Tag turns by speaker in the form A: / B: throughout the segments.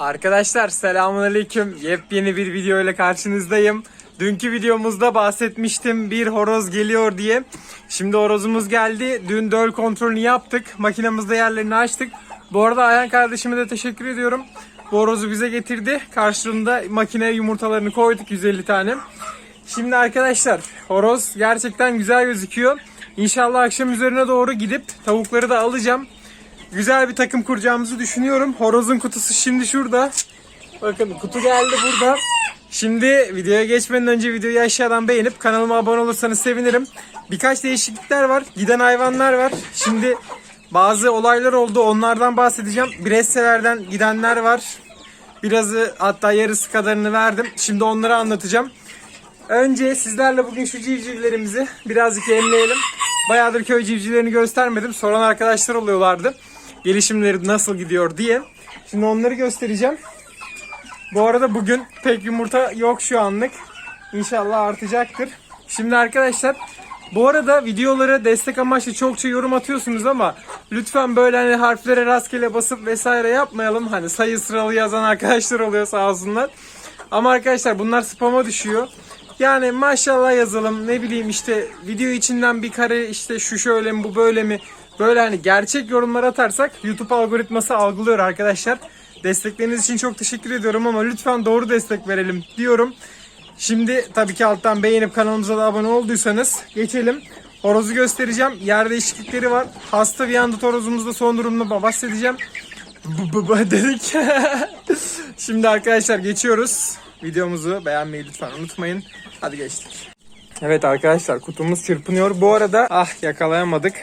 A: Arkadaşlar selamünaleyküm. Yepyeni bir video ile karşınızdayım. Dünkü videomuzda bahsetmiştim bir horoz geliyor diye. Şimdi horozumuz geldi. Dün döl kontrolünü yaptık. Makinemizde yerlerini açtık. Bu arada Ayhan kardeşime de teşekkür ediyorum. Bu horozu bize getirdi. Karşılığında makineye yumurtalarını koyduk 150 tane. Şimdi arkadaşlar horoz gerçekten güzel gözüküyor. İnşallah akşam üzerine doğru gidip tavukları da alacağım. Güzel bir takım kuracağımızı düşünüyorum. Horozun kutusu şimdi şurada. Bakın kutu geldi burada. Şimdi videoya geçmeden önce videoyu aşağıdan beğenip kanalıma abone olursanız sevinirim. Birkaç değişiklikler var. Giden hayvanlar var. Şimdi bazı olaylar oldu. Onlardan bahsedeceğim. Bresselerden gidenler var. Birazı hatta yarısı kadarını verdim. Şimdi onları anlatacağım. Önce sizlerle bugün şu civcivlerimizi birazcık yemleyelim. Bayağıdır köy civcivlerini göstermedim. Soran arkadaşlar oluyorlardı. Gelişimleri nasıl gidiyor diye. Şimdi onları göstereceğim. Bu arada bugün pek yumurta yok şu anlık. İnşallah artacaktır. Şimdi arkadaşlar bu arada videolara destek amaçlı çokça yorum atıyorsunuz ama lütfen böyle hani harflere rastgele basıp vesaire yapmayalım. Hani sayı sıralı yazan arkadaşlar oluyor sağ olsunlar. Ama arkadaşlar bunlar spama düşüyor. Yani maşallah yazalım ne bileyim işte video içinden bir kare işte şu şöyle mi bu böyle mi böyle hani gerçek yorumlar atarsak YouTube algoritması algılıyor arkadaşlar. Destekleriniz için çok teşekkür ediyorum ama lütfen doğru destek verelim diyorum. Şimdi tabii ki alttan beğenip kanalımıza da abone olduysanız geçelim. Horozu göstereceğim. Yer değişiklikleri var. Hasta bir anda horozumuzda son durumunu bahsedeceğim. Bu dedik. Şimdi arkadaşlar geçiyoruz. Videomuzu beğenmeyi lütfen unutmayın. Hadi geçtik. Evet arkadaşlar kutumuz çırpınıyor. Bu arada ah yakalayamadık.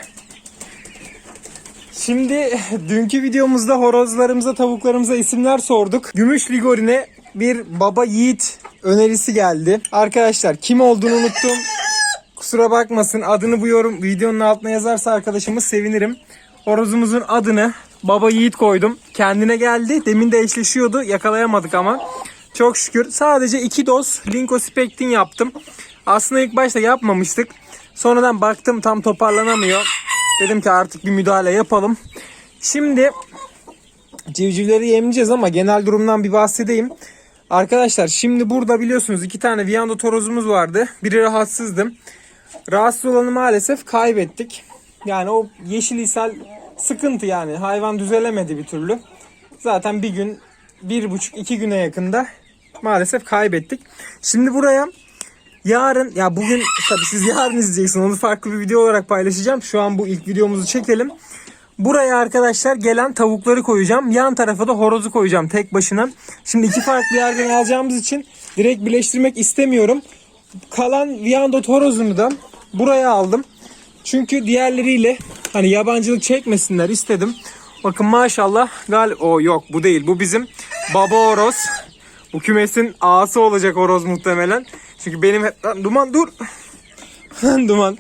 A: Şimdi dünkü videomuzda horozlarımıza, tavuklarımıza isimler sorduk. Gümüş Ligori'ne bir baba yiğit önerisi geldi. Arkadaşlar kim olduğunu unuttum. Kusura bakmasın adını bu yorum videonun altına yazarsa arkadaşımız sevinirim. Horozumuzun adını Baba Yiğit koydum. Kendine geldi. Demin de eşleşiyordu. Yakalayamadık ama. Çok şükür. Sadece iki doz Linkospektin yaptım. Aslında ilk başta yapmamıştık. Sonradan baktım tam toparlanamıyor. Dedim ki artık bir müdahale yapalım. Şimdi civcivleri yemleyeceğiz ama genel durumdan bir bahsedeyim. Arkadaşlar şimdi burada biliyorsunuz iki tane Viando torozumuz vardı. Biri rahatsızdı. Rahatsız olanı maalesef kaybettik. Yani o yeşil ishal sıkıntı yani. Hayvan düzelemedi bir türlü. Zaten bir gün, bir buçuk, iki güne yakında maalesef kaybettik. Şimdi buraya yarın, ya bugün tabii siz yarın izleyeceksiniz. Onu farklı bir video olarak paylaşacağım. Şu an bu ilk videomuzu çekelim. Buraya arkadaşlar gelen tavukları koyacağım. Yan tarafa da horozu koyacağım tek başına. Şimdi iki farklı yerden alacağımız için direkt birleştirmek istemiyorum. Kalan Viandot horozunu da buraya aldım. Çünkü diğerleriyle hani yabancılık çekmesinler istedim. Bakın maşallah gal o yok bu değil. Bu bizim baba horoz. Bu kümesin ağası olacak horoz muhtemelen. Çünkü benim hep Lan duman dur. Lan duman.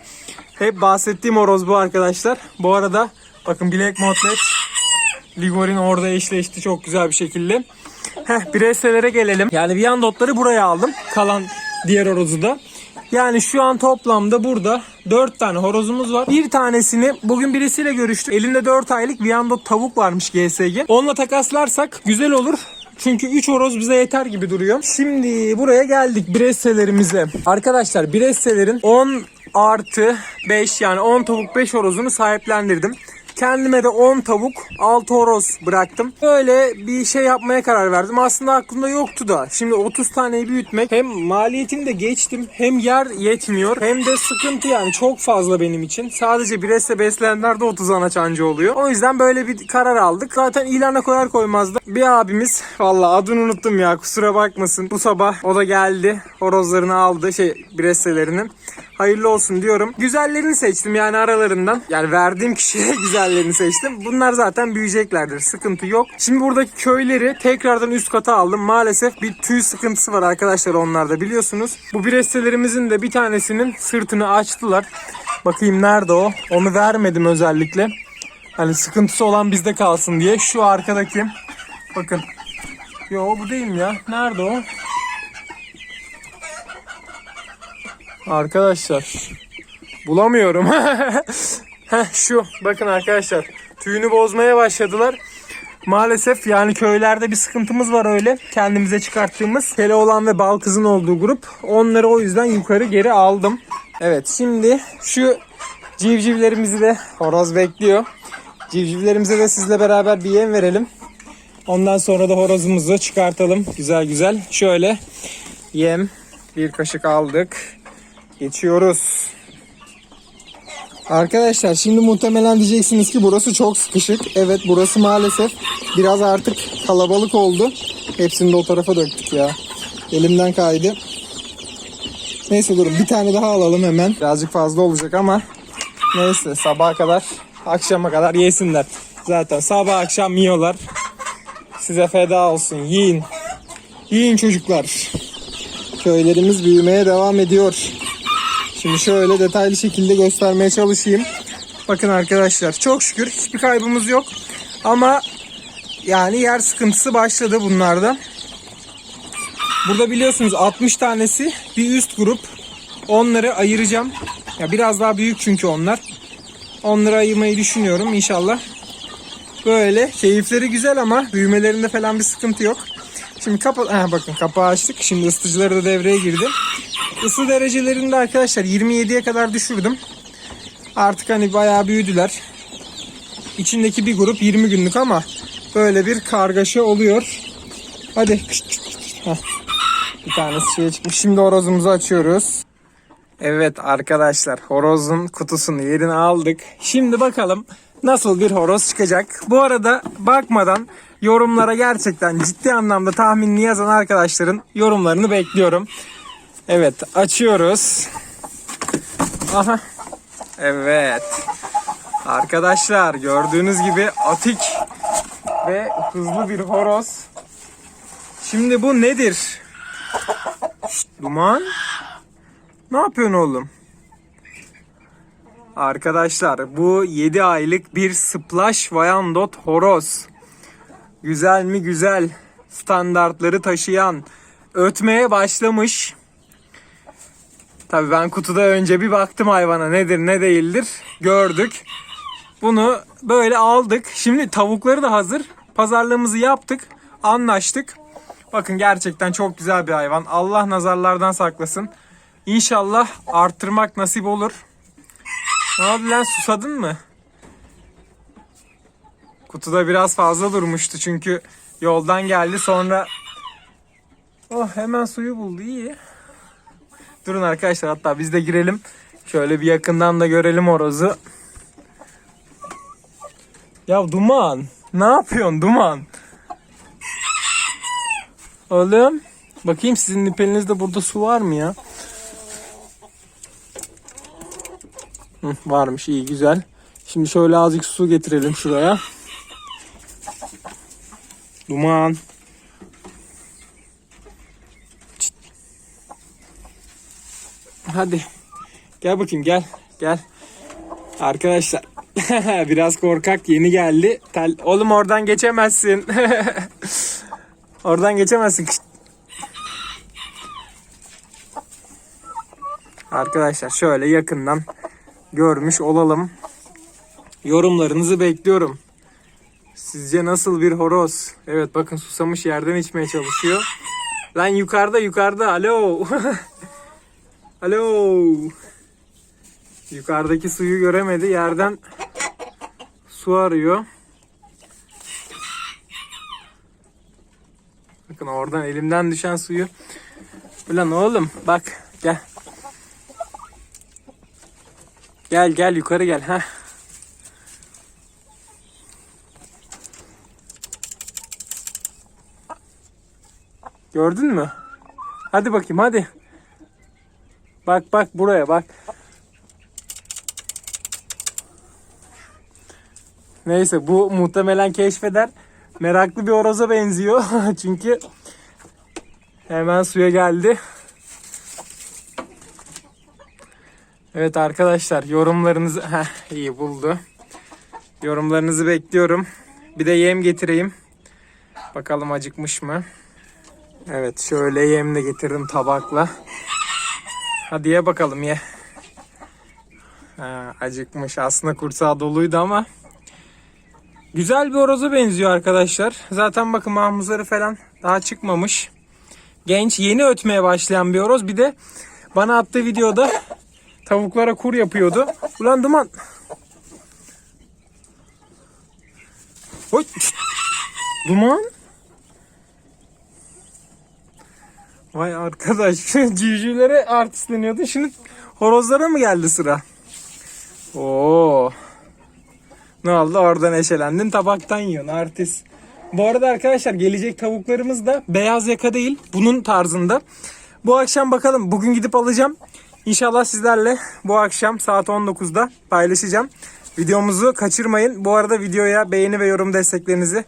A: Hep bahsettiğim horoz bu arkadaşlar. Bu arada bakın Black Motlet Ligorin orada eşleşti çok güzel bir şekilde. Heh Bresselere gelelim. Yani Viandotları buraya aldım. Kalan diğer horozu da. Yani şu an toplamda burada 4 tane horozumuz var. Bir tanesini bugün birisiyle görüştük. Elinde 4 aylık Viandot tavuk varmış GSG. Onunla takaslarsak güzel olur. Çünkü 3 horoz bize yeter gibi duruyor. Şimdi buraya geldik Bresselerimize. Arkadaşlar Bresselerin 10 artı 5 yani 10 tavuk 5 horozunu sahiplendirdim. Kendime de 10 tavuk 6 horoz bıraktım. Böyle bir şey yapmaya karar verdim. Aslında aklımda yoktu da. Şimdi 30 taneyi büyütmek hem maliyetini de geçtim. Hem yer yetmiyor. Hem de sıkıntı yani çok fazla benim için. Sadece Bresle besleyenler de 30 anaç anca oluyor. O yüzden böyle bir karar aldık. Zaten ilana koyar koymaz da bir abimiz valla adını unuttum ya kusura bakmasın. Bu sabah o da geldi. Horozlarını aldı şey Bresle'lerini. Hayırlı olsun diyorum. Güzellerini seçtim yani aralarından. Yani verdiğim kişiye güzellerini seçtim. Bunlar zaten büyüyeceklerdir. Sıkıntı yok. Şimdi buradaki köyleri tekrardan üst kata aldım. Maalesef bir tüy sıkıntısı var arkadaşlar onlarda biliyorsunuz. Bu birestelerimizin de bir tanesinin sırtını açtılar. Bakayım nerede o? Onu vermedim özellikle. Hani sıkıntısı olan bizde kalsın diye. Şu arkadaki. Bakın. Yo bu değil mi ya? Nerede o? Arkadaşlar bulamıyorum. Heh, şu bakın arkadaşlar tüyünü bozmaya başladılar. Maalesef yani köylerde bir sıkıntımız var öyle. Kendimize çıkarttığımız Keloğlan ve Balkız'ın olduğu grup. Onları o yüzden yukarı geri aldım. Evet şimdi şu civcivlerimizi de horoz bekliyor. Civcivlerimize de sizle beraber bir yem verelim. Ondan sonra da horozumuzu çıkartalım. Güzel güzel. Şöyle yem bir kaşık aldık. Geçiyoruz. Arkadaşlar şimdi muhtemelen diyeceksiniz ki burası çok sıkışık. Evet burası maalesef biraz artık kalabalık oldu. Hepsini de o tarafa döktük ya. Elimden kaydı. Neyse durun bir tane daha alalım hemen. Birazcık fazla olacak ama neyse sabaha kadar akşama kadar yesinler. Zaten sabah akşam yiyorlar. Size feda olsun yiyin. Yiyin çocuklar. Köylerimiz büyümeye devam ediyor. Şimdi şöyle detaylı şekilde göstermeye çalışayım. Bakın arkadaşlar çok şükür hiçbir kaybımız yok. Ama yani yer sıkıntısı başladı bunlarda. Burada biliyorsunuz 60 tanesi bir üst grup. Onları ayıracağım. Ya biraz daha büyük çünkü onlar. Onları ayırmayı düşünüyorum inşallah. Böyle keyifleri güzel ama büyümelerinde falan bir sıkıntı yok. Şimdi kapa ha, bakın kapağı açtık. Şimdi ısıtıcıları da devreye girdi. Isı derecelerini de arkadaşlar 27'ye kadar düşürdüm. Artık hani bayağı büyüdüler. İçindeki bir grup 20 günlük ama böyle bir kargaşa oluyor. Hadi. Bir tanesi şeye çıkmış. Şimdi horozumuzu açıyoruz. Evet arkadaşlar horozun kutusunu yerine aldık. Şimdi bakalım nasıl bir horoz çıkacak. Bu arada bakmadan yorumlara gerçekten ciddi anlamda tahminini yazan arkadaşların yorumlarını bekliyorum. Evet açıyoruz. Aha. Evet. Arkadaşlar gördüğünüz gibi atik ve hızlı bir horoz. Şimdi bu nedir? Şşt, duman. Ne yapıyorsun oğlum? Arkadaşlar bu 7 aylık bir Splash Wyandotte horoz. Güzel mi güzel. Standartları taşıyan. Ötmeye başlamış. Tabii ben kutuda önce bir baktım hayvana nedir ne değildir. Gördük. Bunu böyle aldık. Şimdi tavukları da hazır. Pazarlığımızı yaptık. Anlaştık. Bakın gerçekten çok güzel bir hayvan. Allah nazarlardan saklasın. İnşallah arttırmak nasip olur. Ne oldu lan susadın mı? Kutuda biraz fazla durmuştu çünkü yoldan geldi sonra Oh hemen suyu buldu iyi. Durun arkadaşlar hatta biz de girelim. Şöyle bir yakından da görelim horozu. Ya Duman ne yapıyorsun Duman? Oğlum bakayım sizin nipelinizde burada su var mı ya? Hı, varmış iyi güzel. Şimdi şöyle azıcık su getirelim şuraya. Duman. Hadi. Gel bakayım gel. Gel. Arkadaşlar. Biraz korkak yeni geldi. Tel... Oğlum oradan geçemezsin. oradan geçemezsin. Arkadaşlar şöyle yakından görmüş olalım. Yorumlarınızı bekliyorum. Sizce nasıl bir horoz? Evet bakın susamış yerden içmeye çalışıyor. Lan yukarıda yukarıda alo. alo. Yukarıdaki suyu göremedi yerden su arıyor. Bakın oradan elimden düşen suyu. Ulan oğlum bak gel. Gel gel yukarı gel ha. Gördün mü? Hadi bakayım hadi. Bak bak buraya bak. Neyse bu muhtemelen keşfeder. Meraklı bir horoza benziyor. Çünkü hemen suya geldi. Evet arkadaşlar yorumlarınızı Heh, iyi buldu. Yorumlarınızı bekliyorum. Bir de yem getireyim. Bakalım acıkmış mı? Evet şöyle yem de getirdim tabakla. Hadi ye bakalım ye. Ha, acıkmış. Aslında kursağı doluydu ama Güzel bir horoza benziyor arkadaşlar. Zaten bakın mahmuzları falan daha çıkmamış. Genç yeni ötmeye başlayan bir horoz. Bir de bana attığı videoda tavuklara kur yapıyordu. Ulan duman. Oy. Duman. Vay arkadaş civcivlere artistleniyordu. Şimdi horozlara mı geldi sıra? Oo. Ne oldu? Oradan eşelendin. Tabaktan yiyorsun artist. Bu arada arkadaşlar gelecek tavuklarımız da beyaz yaka değil. Bunun tarzında. Bu akşam bakalım. Bugün gidip alacağım. İnşallah sizlerle bu akşam saat 19'da paylaşacağım. Videomuzu kaçırmayın. Bu arada videoya beğeni ve yorum desteklerinizi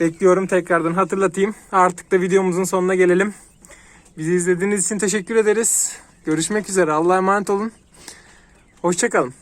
A: bekliyorum. Tekrardan hatırlatayım. Artık da videomuzun sonuna gelelim. Bizi izlediğiniz için teşekkür ederiz. Görüşmek üzere. Allah'a emanet olun. Hoşçakalın.